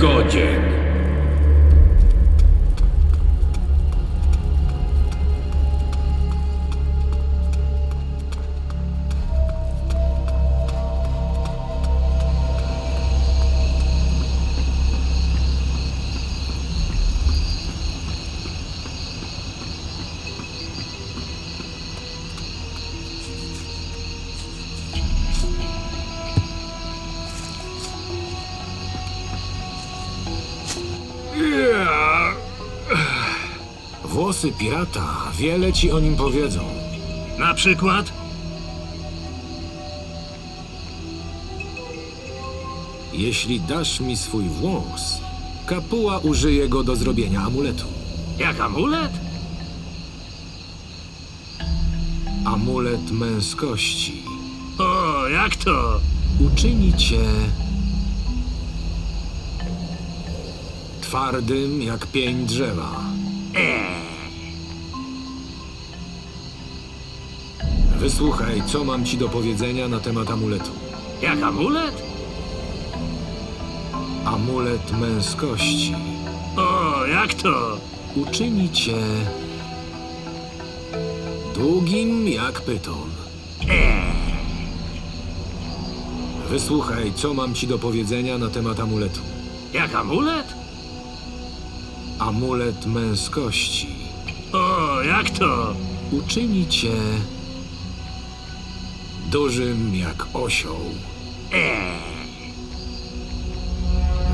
godzien. Wiele ci o nim powiedzą. Na przykład? Jeśli dasz mi swój włos, kapuła użyje go do zrobienia amuletu. Jak amulet? Amulet męskości. O, jak to? Uczyni cię twardym jak pień drzewa. Wysłuchaj, co mam ci do powiedzenia na temat amuletu. Jak amulet? Amulet męskości O, jak to? uczyni cię długim jak pyton. Wysłuchaj, co mam ci do powiedzenia na temat amuletu. Jak amulet? Amulet męskości O, jak to? uczyni cię dużym jak osioł.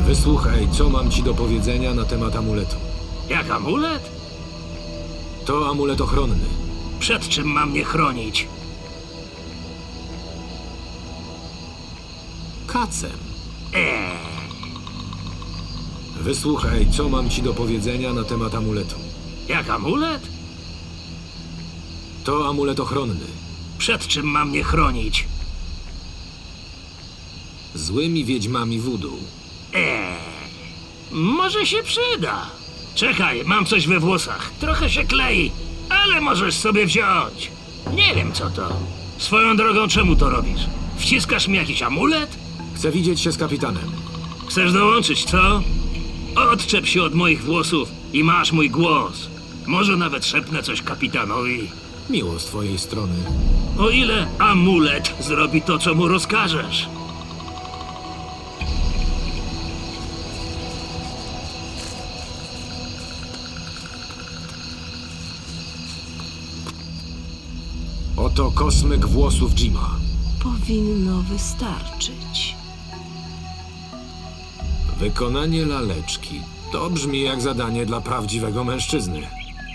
Wysłuchaj, co mam ci do powiedzenia na temat amuletu. Jak amulet? To amulet ochronny. Przed czym mam mnie chronić? Kacem. Wysłuchaj, co mam ci do powiedzenia na temat amuletu. Jak amulet? To amulet ochronny. Przed czym mam mnie chronić? Złymi wiedźmami wudu. Może się przyda. Czekaj, mam coś we włosach. Trochę się klei, ale możesz sobie wziąć. Nie wiem co to. Swoją drogą, czemu to robisz? Wciskasz mi jakiś amulet? Chcę widzieć się z kapitanem. Chcesz dołączyć, co? Odczep się od moich włosów i masz mój głos. Może nawet szepnę coś kapitanowi. Miło z twojej strony. O ile amulet zrobi to, co mu rozkażesz. Oto kosmyk włosów Jima. Powinno wystarczyć. Wykonanie laleczki. To brzmi jak zadanie dla prawdziwego mężczyzny.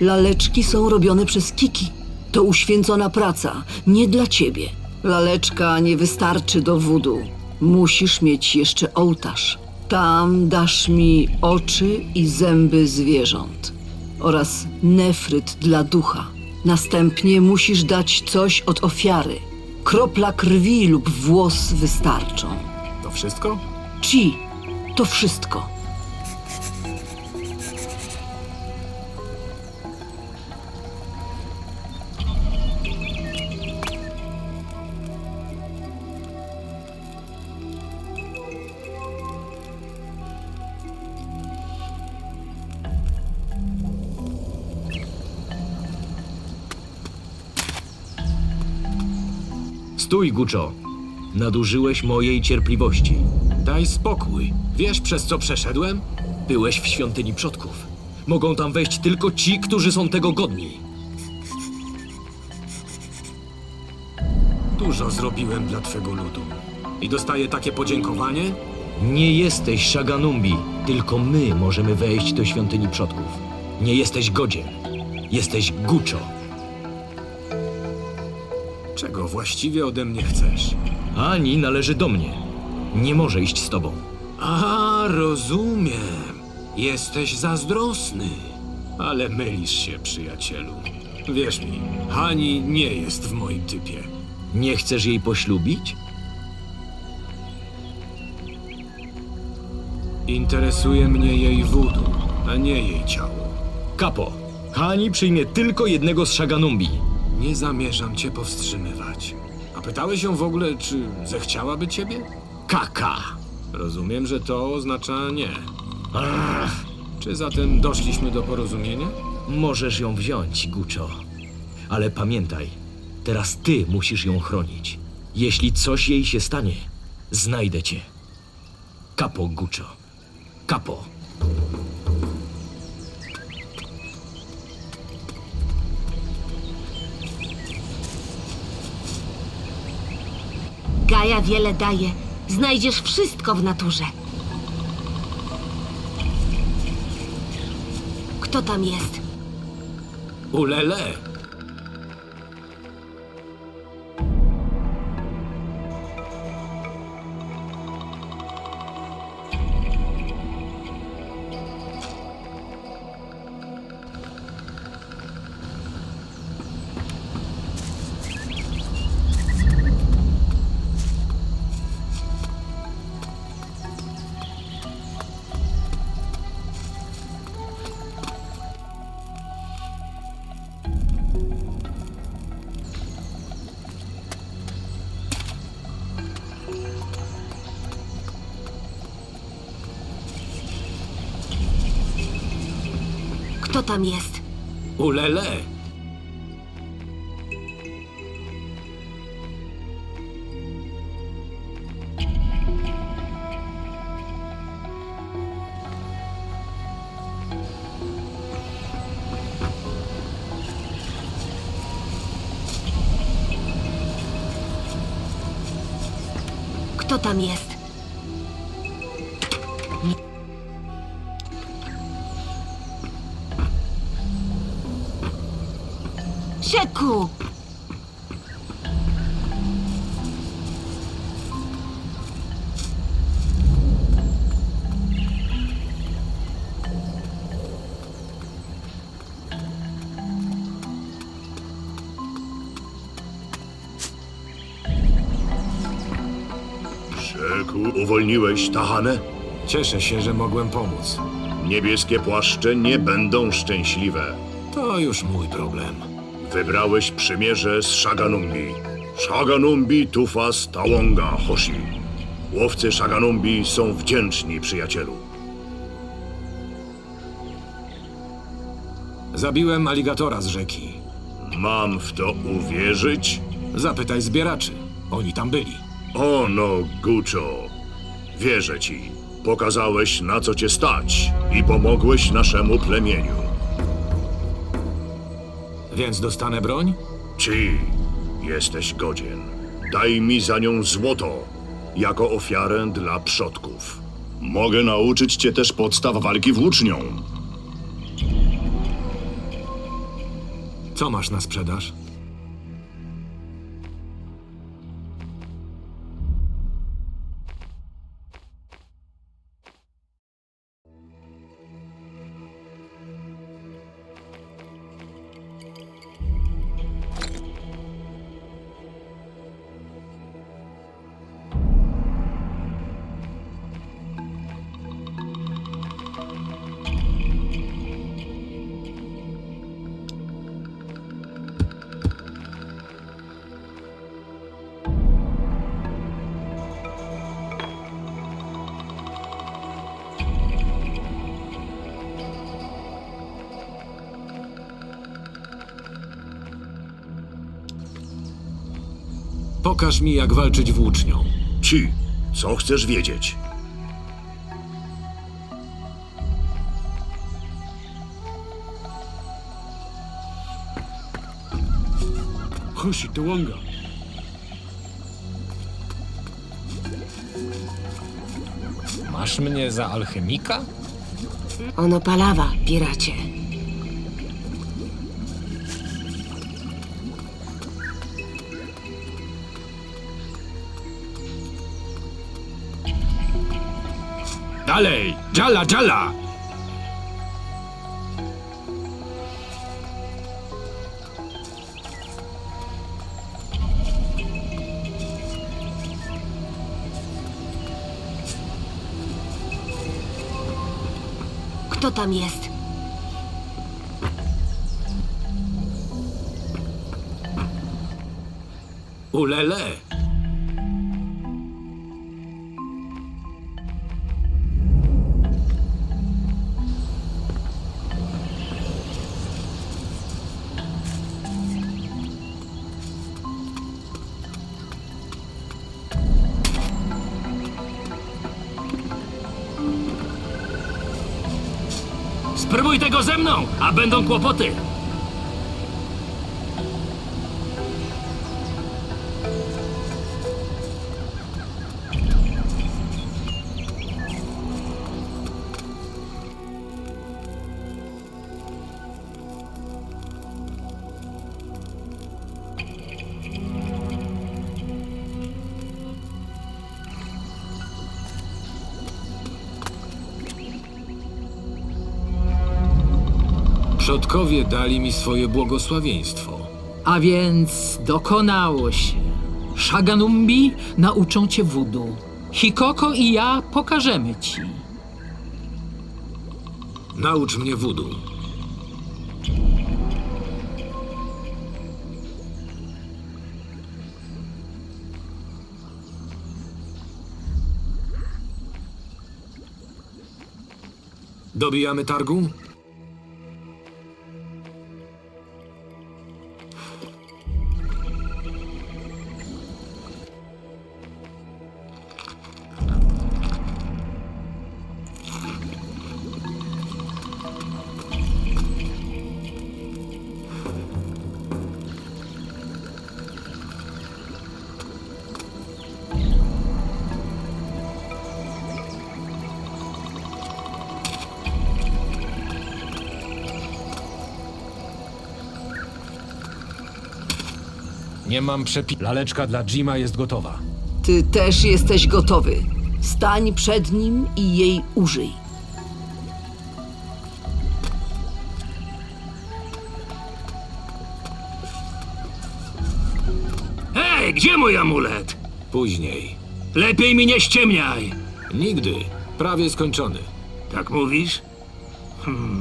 Laleczki są robione przez Kiki. To uświęcona praca, nie dla ciebie. Laleczka nie wystarczy do wudu. Musisz mieć jeszcze ołtarz. Tam dasz mi oczy i zęby zwierząt oraz nefryt dla ducha. Następnie musisz dać coś od ofiary. Kropla krwi lub włos wystarczą. To wszystko? Ci, to wszystko. Stój, Guczo. Nadużyłeś mojej cierpliwości. Daj spokój. Wiesz, przez co przeszedłem? Byłeś w świątyni przodków. Mogą tam wejść tylko ci, którzy są tego godni. Dużo zrobiłem dla twego ludu. I dostaję takie podziękowanie? Nie jesteś Shaganumbi, tylko my możemy wejść do świątyni przodków. Nie jesteś godzien. Jesteś Guczo. Czego właściwie ode mnie chcesz? Ani należy do mnie. Nie może iść z tobą. A, rozumiem. Jesteś zazdrosny. Ale mylisz się, przyjacielu. Wierz mi, Hani nie jest w moim typie. Nie chcesz jej poślubić? Interesuje mnie jej wudu, a nie jej ciało. Kapo, Hani przyjmie tylko jednego z Shaganumbi. Nie zamierzam cię powstrzymywać. A pytałeś ją w ogóle, czy zechciałaby ciebie? Kaka. Rozumiem, że to oznacza nie. Czy zatem doszliśmy do porozumienia? Możesz ją wziąć, Guczo. Ale pamiętaj, teraz ty musisz ją chronić. Jeśli coś jej się stanie, znajdę cię. Kapo, Guczo. Kapo. Gaja wiele daje. Znajdziesz wszystko w naturze. Kto tam jest? Ulele! Kto tam jest? Ulele! Kto tam jest? Uwolniłeś Tahanę? Cieszę się, że mogłem pomóc. Niebieskie płaszcze nie będą szczęśliwe. To już mój problem. Wybrałeś przymierze z Shaganumbi. Shaganumbi Tufas Tawonga Hoshi. Łowcy Shaganumbi są wdzięczni, przyjacielu. Zabiłem aligatora z rzeki. Mam w to uwierzyć? Zapytaj zbieraczy. Oni tam byli. O no, Guczo. Wierzę ci. Pokazałeś, na co cię stać i pomogłeś naszemu plemieniu. Więc dostanę broń? Ci, jesteś godzien. Daj mi za nią złoto, jako ofiarę dla przodków. Mogę nauczyć cię też podstaw walki włócznią. Co masz na sprzedaż? Pokaż mi, jak walczyć włócznią. Ci, co chcesz wiedzieć? Husi, Tułonga. Masz mnie za alchemika? Ono palawa, piracie. Dalej! Dżala, dżala! Kto tam jest? Ulele! Tego ze mną, a będą kłopoty. Przodkowie dali mi swoje błogosławieństwo. A więc dokonało się. Shaganumbi nauczą cię wudu. Hikoko i ja pokażemy ci. Naucz mnie wudu. Dobijamy targu? Nie mam przepi... Laleczka dla Jima jest gotowa. Ty też jesteś gotowy. Stań przed nim i jej użyj. Hej, gdzie mój amulet? Później. Lepiej mi nie ściemniaj. Nigdy. Prawie skończony. Tak mówisz? Masz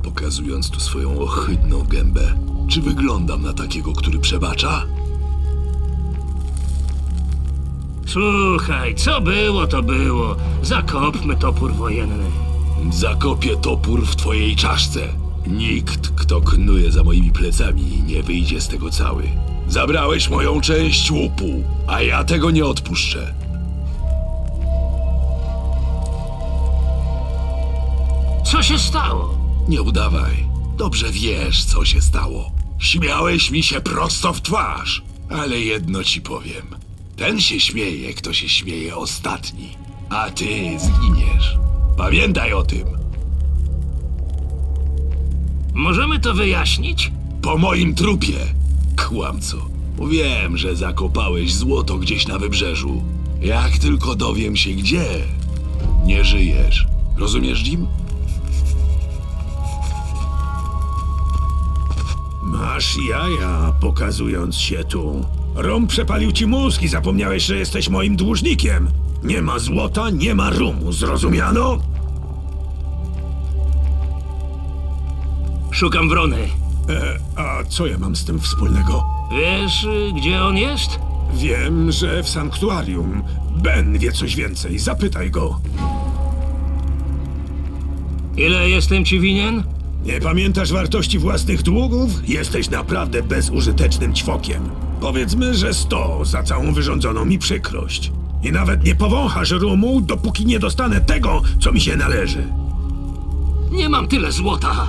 pokazując tu swoją ohydną gębę. Czy wyglądam na takiego, który przebacza? Słuchaj, co było, to było. Zakopmy topór wojenny. Zakopię topór w twojej czaszce. Nikt, kto knuje za moimi plecami, nie wyjdzie z tego cały. Zabrałeś moją część łupu, a ja tego nie odpuszczę. Co się stało? Nie udawaj. Dobrze wiesz, co się stało. Śmiałeś mi się prosto w twarz. Ale jedno ci powiem. Ten się śmieje, kto się śmieje ostatni. A ty zginiesz. Pamiętaj o tym. Możemy to wyjaśnić? Po moim trupie. Kłamco. Wiem, że zakopałeś złoto gdzieś na wybrzeżu. Jak tylko dowiem się gdzie, nie żyjesz. Rozumiesz, Jim? Masz jaja, pokazując się tu. Rum przepalił ci mózg i zapomniałeś, że jesteś moim dłużnikiem. Nie ma złota, nie ma rumu, zrozumiano? Szukam wrony. E, a co ja mam z tym wspólnego? Wiesz, y, gdzie on jest? Wiem, że w sanktuarium. Ben wie coś więcej, zapytaj go. Ile jestem ci winien? Nie pamiętasz wartości własnych długów? Jesteś naprawdę bezużytecznym ćwokiem. Powiedzmy, że sto za całą wyrządzoną mi przykrość. I nawet nie powąchasz rumu, dopóki nie dostanę tego, co mi się należy. Nie mam tyle złota.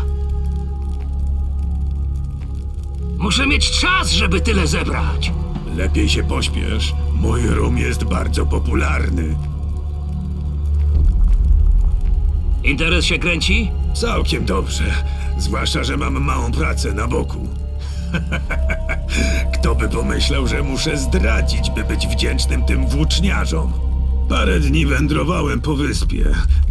Muszę mieć czas, żeby tyle zebrać. Lepiej się pośpiesz. Mój rum jest bardzo popularny. Interes się kręci? Całkiem dobrze. Zwłaszcza, że mam małą pracę na boku. Kto by pomyślał, że muszę zdradzić, by być wdzięcznym tym włóczniarzom? Parę dni wędrowałem po wyspie.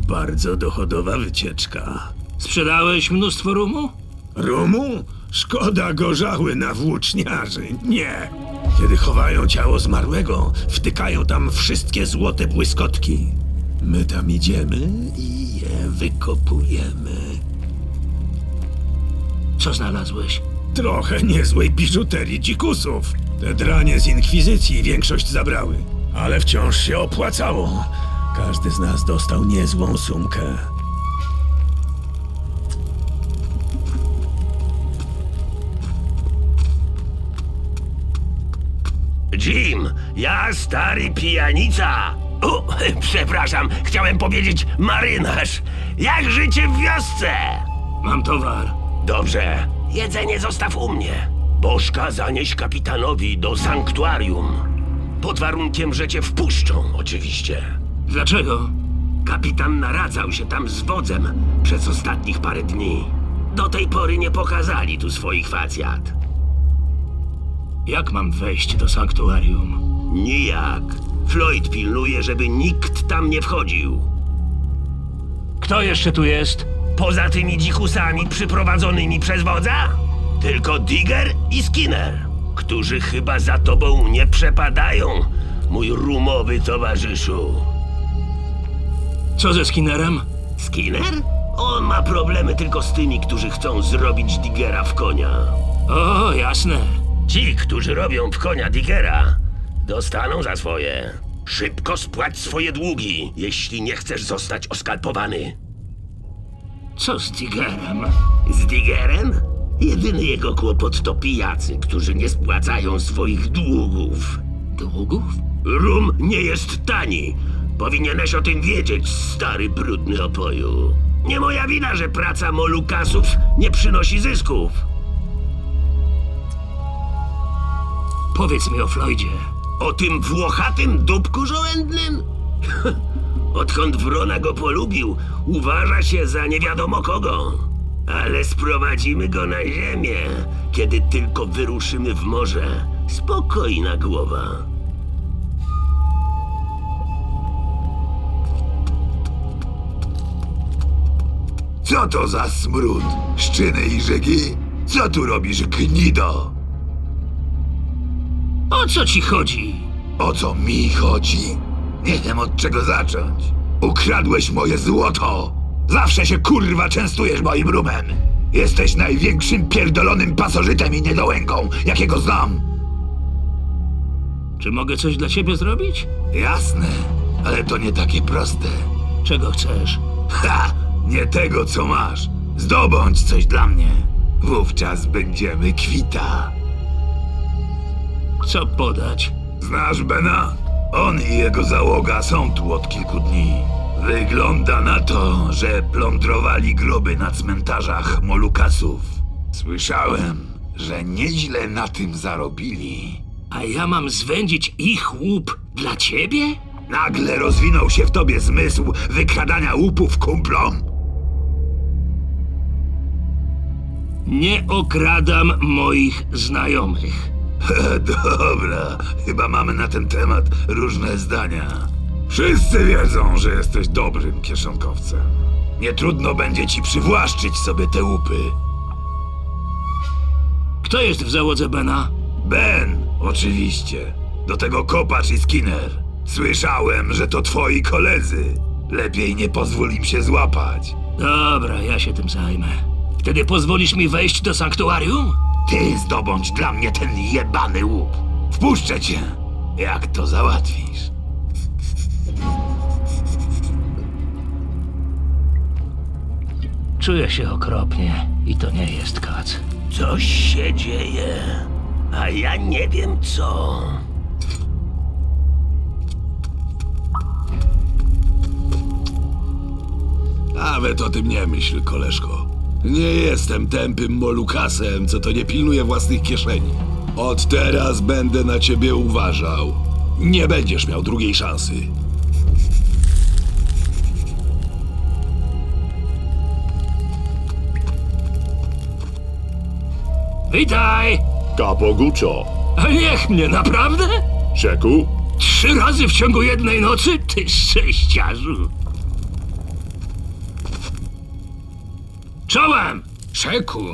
Bardzo dochodowa wycieczka. Sprzedałeś mnóstwo rumu? Rumu? Szkoda gorzały na włóczniarzy. Nie. Kiedy chowają ciało zmarłego, wtykają tam wszystkie złote błyskotki. My tam idziemy i wykopujemy. Co znalazłeś? Trochę niezłej biżuterii dzikusów. Te dranie z inkwizycji większość zabrały, ale wciąż się opłacało. Każdy z nas dostał niezłą sumkę. Jim, ja stary pijanica. O, przepraszam, chciałem powiedzieć marynarz. Jak życie w wiosce? Mam towar. Dobrze, jedzenie zostaw u mnie. Bożka zanieś kapitanowi do sanktuarium. Pod warunkiem, że cię wpuszczą, oczywiście. Dlaczego? Kapitan naradzał się tam z wodzem przez ostatnich parę dni. Do tej pory nie pokazali tu swoich facjat. Jak mam wejść do sanktuarium? Nijak. Floyd pilnuje, żeby nikt tam nie wchodził. Kto jeszcze tu jest? Poza tymi dzikusami przyprowadzonymi przez wodza? Tylko Digger i Skinner, którzy chyba za tobą nie przepadają, mój rumowy towarzyszu. Co ze Skinnerem? Skinner? On ma problemy tylko z tymi, którzy chcą zrobić Diggera w konia. O, jasne. Ci, którzy robią w konia Diggera, dostaną za swoje. Szybko spłać swoje długi, jeśli nie chcesz zostać oskalpowany. Co z Tigerem? Z Diggerem? Jedyny jego kłopot to pijacy, którzy nie spłacają swoich długów. Długów? Rum nie jest tani. Powinieneś o tym wiedzieć, stary brudny opoju. Nie moja wina, że praca molukasów nie przynosi zysków. Powiedz mi o Floydzie. O tym włochatym dupku żołędnym? Odkąd Wrona go polubił, uważa się za nie wiadomo kogo. Ale sprowadzimy go na ziemię, kiedy tylko wyruszymy w morze. Spokojna głowa. Co to za smród? Szczyny i żygi? Co tu robisz, gnido? O co ci chodzi? O co mi chodzi? Nie wiem od czego zacząć. Ukradłeś moje złoto! Zawsze się kurwa częstujesz moim rumem! Jesteś największym pierdolonym pasożytem i niedołęgą, jakiego znam! Czy mogę coś dla ciebie zrobić? Jasne, ale to nie takie proste. Czego chcesz? Ha! Nie tego, co masz. Zdobądź coś dla mnie. Wówczas będziemy kwita. Co podać? Znasz Bena? On i jego załoga są tu od kilku dni. Wygląda na to, że plądrowali groby na cmentarzach Molukasów. Słyszałem, że nieźle na tym zarobili. A ja mam zwędzić ich łup dla ciebie? Nagle rozwinął się w tobie zmysł wykradania łupów kumplom? Nie okradam moich znajomych. Dobra, chyba mamy na ten temat różne zdania. Wszyscy wiedzą, że jesteś dobrym kieszonkowcem. Nie trudno będzie ci przywłaszczyć sobie te łupy. Kto jest w załodze Bena? Ben, oczywiście. Do tego Kopacz i Skinner. Słyszałem, że to twoi koledzy. Lepiej nie pozwól im się złapać. Dobra, ja się tym zajmę. Wtedy pozwolisz mi wejść do sanktuarium? Ty zdobądź dla mnie ten jebany łup. Wpuszczę cię, jak to załatwisz. Czuję się okropnie i to nie jest kac. Coś się dzieje, a ja nie wiem co. Nawet o tym nie myśl, koleżko. Nie jestem tępym molukasem, co to nie pilnuje własnych kieszeni. Od teraz będę na ciebie uważał. Nie będziesz miał drugiej szansy. Witaj! Kapo Guccio. A niech mnie, naprawdę? Czeku? Trzy razy w ciągu jednej nocy? Ty szczęściarzu. Czołem! Czeku.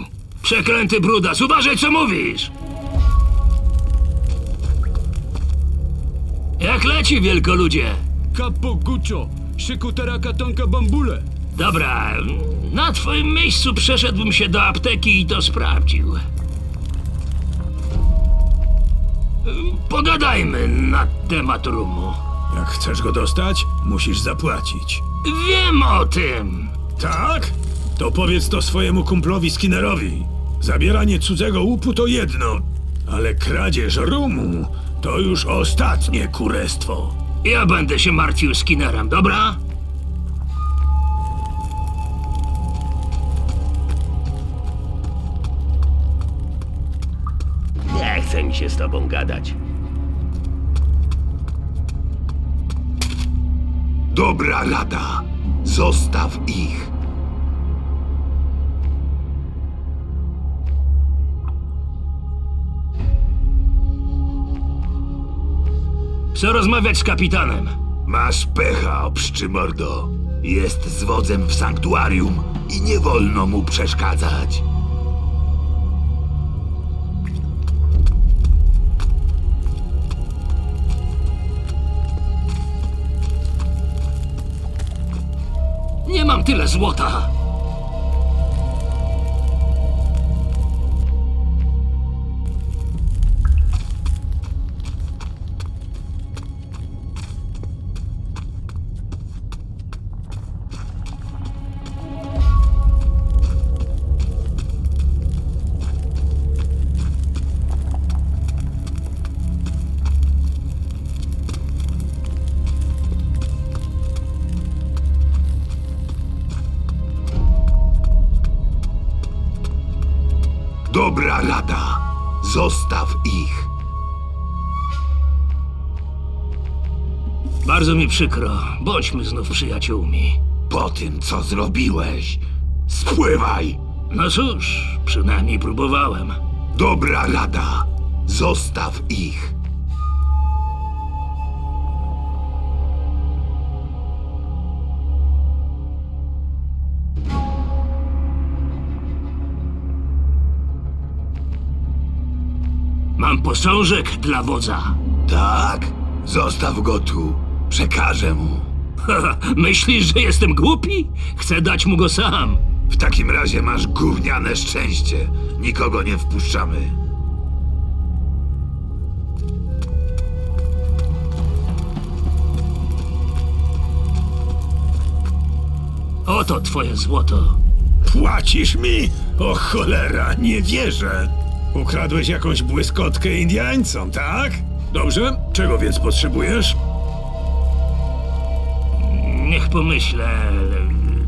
Przeklęty brudas, uważaj co mówisz! Jak leci, wielkoludzie? Capo Guccio, szykutera katonka bambule. Dobra, na twoim miejscu przeszedłbym się do apteki i to sprawdził. Pogadajmy na temat rumu. Jak chcesz go dostać, musisz zapłacić. Wiem o tym. Tak? To powiedz to swojemu kumplowi Skinnerowi. Zabieranie cudzego łupu to jedno, ale kradzież rumu to już ostatnie kurestwo. Ja będę się martwił Skinnerem, dobra? Nie chce mi się z tobą gadać. Dobra rada. Zostaw ich. Chcę rozmawiać z kapitanem. Masz pecha, obszczy mordo. Jest z wodzem w sanktuarium i nie wolno mu przeszkadzać. Nie mam tyle złota. Zostaw ich. Bardzo mi przykro. Bądźmy znów przyjaciółmi. Po tym, co zrobiłeś, spływaj. No cóż, przynajmniej próbowałem. Dobra rada. Zostaw ich. Posążek dla wodza. Tak? Zostaw go tu. Przekażę mu. Myślisz, że jestem głupi? Chcę dać mu go sam. W takim razie masz gówniane szczęście. Nikogo nie wpuszczamy. Oto twoje złoto. Płacisz mi? O cholera, nie wierzę. Ukradłeś jakąś błyskotkę Indiańcom, tak? Dobrze, czego więc potrzebujesz? Niech pomyślę.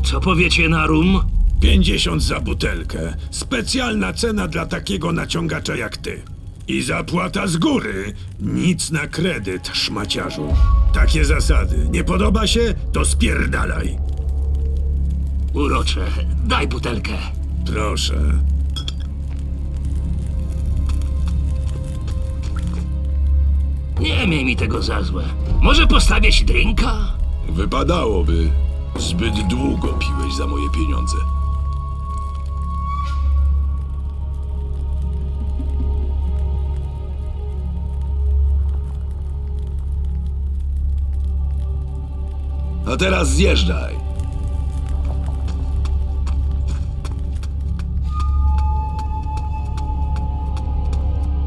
Co powiecie na rum? 50 za butelkę. Specjalna cena dla takiego naciągacza jak ty. I zapłata z góry. Nic na kredyt, szmaciarzu. Takie zasady. Nie podoba się? To spierdalaj. Urocze. Daj butelkę. Proszę. Nie miej mi tego za złe. Może postawić drinka? Wypadałoby. Zbyt długo piłeś za moje pieniądze. A teraz zjeżdżaj.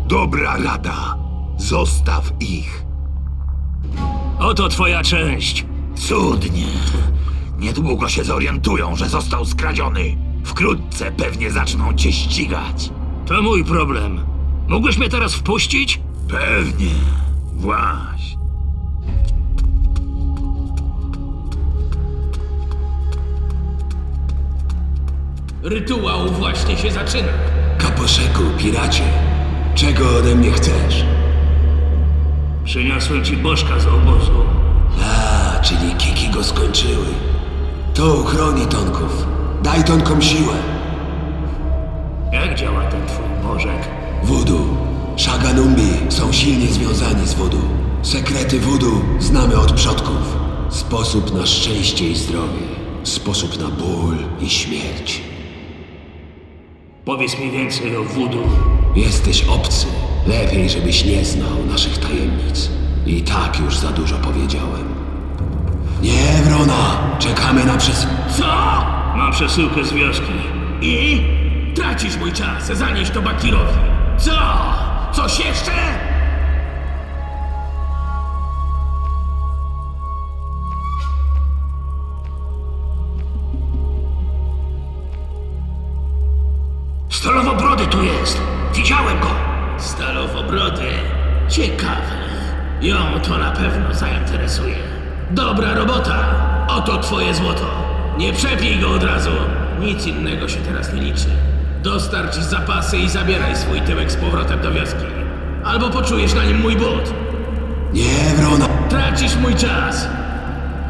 Dobra rada. Zostaw ich. Oto twoja część. Cudnie. Niedługo się zorientują, że został skradziony. Wkrótce pewnie zaczną cię ścigać. To mój problem. Mógłbyś mnie teraz wpuścić? Pewnie. Właś. Rytuał właśnie się zaczyna. Kaposzeku, piracie, czego ode mnie chcesz? Przyniosłem ci bożka z obozu. A, czyli kiki go skończyły. To uchroni tonków. Daj tonkom siłę. Jak działa ten twój bożek? Voodoo. Shaganumbi są silnie związani z voodoo. Sekrety voodoo znamy od przodków. Sposób na szczęście i zdrowie. Sposób na ból i śmierć. Powiedz mi więcej o voodoo. Jesteś obcy. Lepiej, żebyś nie znał naszych tajemnic. I tak już za dużo powiedziałem. Nie, Wrona! Czekamy na przes... Co? Mam przesyłkę z wioski. I? Tracisz mój czas, zanieś to Bakirowi. Co? Coś jeszcze? Stalowobrody tu jest. Widziałem go. Stalowobrody. Ciekawe. Ją to na pewno zainteresuje. Dobra robota. Oto twoje złoto. Nie przepij go od razu. Nic innego się teraz nie liczy. Dostarcz zapasy i zabieraj swój tyłek z powrotem do wioski. Albo poczujesz na nim mój but. Nie, Wrona! Tracisz mój czas.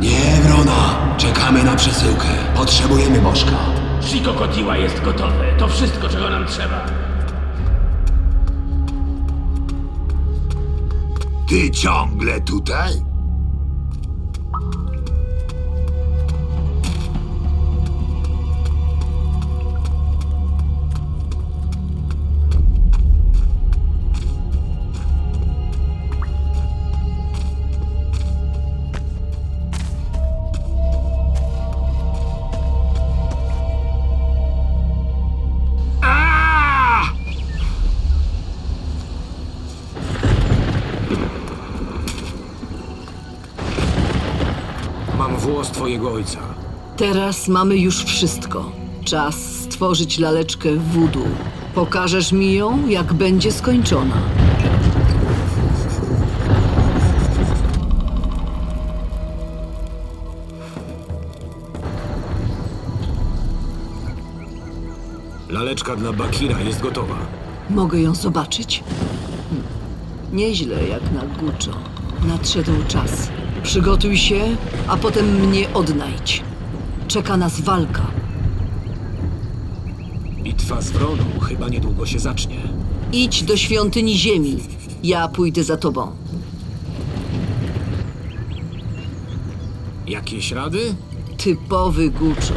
Nie, Wrona! Czekamy na przesyłkę. Potrzebujemy bożka. Shiko Kotiła jest gotowe. To wszystko, czego nam trzeba. Ty ciągle tutaj? Włos twojego ojca. Teraz mamy już wszystko. Czas stworzyć laleczkę voodoo. Pokażesz mi ją, jak będzie skończona. Laleczka dla Bakira jest gotowa. Mogę ją zobaczyć? Hm. Nieźle jak na Guccio. Nadszedł czas. Przygotuj się, a potem mnie odnajdź. Czeka nas walka. Bitwa z Wroną chyba niedługo się zacznie. Idź do świątyni ziemi. Ja pójdę za tobą. Jakieś rady? Typowy Guccio.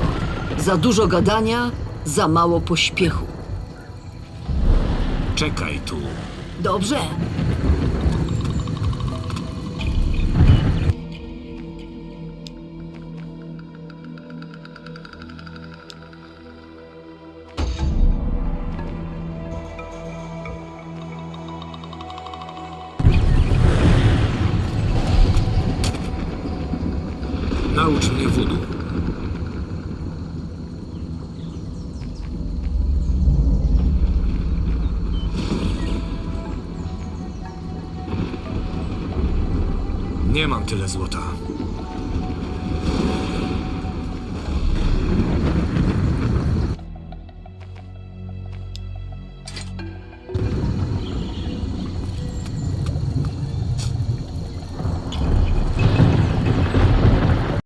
Za dużo gadania, za mało pośpiechu. Czekaj tu. Dobrze. Tyle złota.